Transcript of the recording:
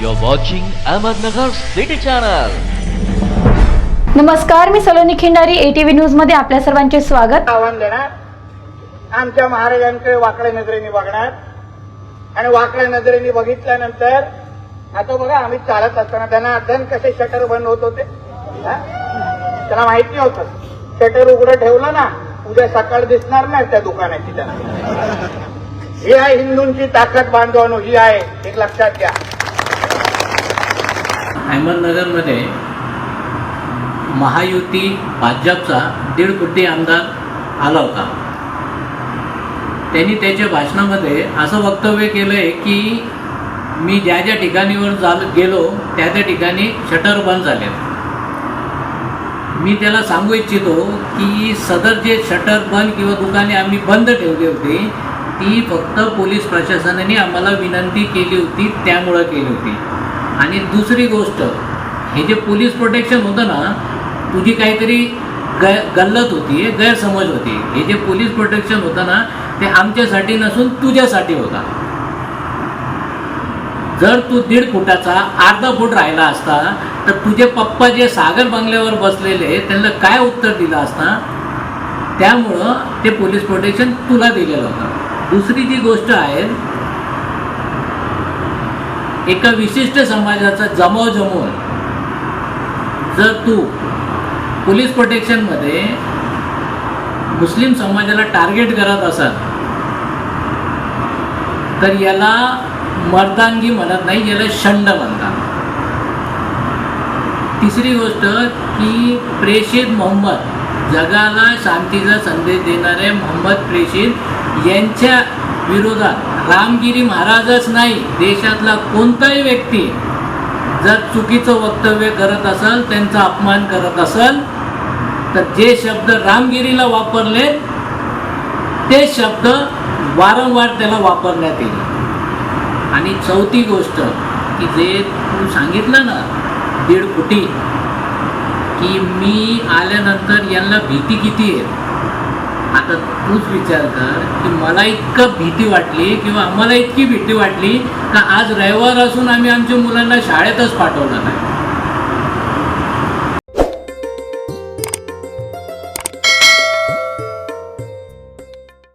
You're watching Ahmednagar City Channel. नमस्कार मी Saloni Khindari ATV न्यूजमध्ये आपल्या सर्वांचे स्वागत. आव्हान देणार. आमच्या महाराजांकडे वाकड्या नजरेने बघणार. आणि वाकड्या नजरेने बघितल्यानंतर आता बघा आम्ही चालत असताना त्यांना धन कसे शटर बंद होत होते? त्यांना माहिती होतं शटर उघडं ठेवलं ना उद्या सकाळ दिसणार नाही त्या दुकानाची त्यांना. ही आहे हिंदूंची ताकद बांधवानो ही आहे. एक लक्षात घ्या. अहमदनगरमध्ये महायुती भाजपचा दीड कोटी आमदार आला होता. त्यांनी त्याच्या भाषणामध्ये असं वक्तव्य केलं आहे की मी ज्या ज्या ठिकाणीवर जाल गेलो त्या त्या ठिकाणी शटर बंद झाले. मी त्याला सांगू इच्छितो की सदर जे शटर बंद किंवा दुकाने आम्ही बंद ठेवली होती ती फक्त पोलीस प्रशासनाने आम्हाला विनंती केली होती त्यामुळं केली होती. आणि दुसरी गोष्ट हे जे पोलीस प्रोटेक्शन होतं ना तुझी काहीतरी गै गल्लत होती गैरसमज होती. हे जे पोलीस प्रोटेक्शन होतं ना ते आमच्यासाठी नसून तुझ्यासाठी होता. जर तू दीड फुटाचा अर्धा फूट राहिला असता तर तुझे पप्पा जे सागर बंगल्यावर बसलेले त्यांना काय उत्तर दिलं असता? त्यामुळं ते पोलीस प्रोटेक्शन तुला दिलेलं होतं. दुसरी जी गोष्ट आहे एका विशिष्ट समाजाचा जमाव जमवून जर तू पोलीस प्रोटेक्शनमध्ये मुस्लिम समाजाला टार्गेट करत असाल तर याला मर्दांगी म्हणत नाही याला शंड म्हणतात. तिसरी गोष्ट की प्रेषित मोहम्मद जगाला शांतीचा संदेश देणारे मोहम्मद प्रेषित यांच्या विरोधात रामगिरी महाराजच नाही देशातला कोणताही व्यक्ती जर चुकीचं वक्तव्य करत असेल त्यांचा अपमान करत असेल तर जे शब्द रामगिरीला वापरले ते शब्द वारंवार त्याला वापरण्यात येईल. आणि चौथी गोष्ट की जे तू सांगितलं ना दीड कोटी की मी आल्यानंतर यांना भीती किती आहे? आता तूच विचार कर की मला इतकं भीती वाटली किंवा आम्हाला इतकी भीती वाटली का आज रविवार असून आम्ही आमच्या मुलांना शाळेतच पाठवलं नाही.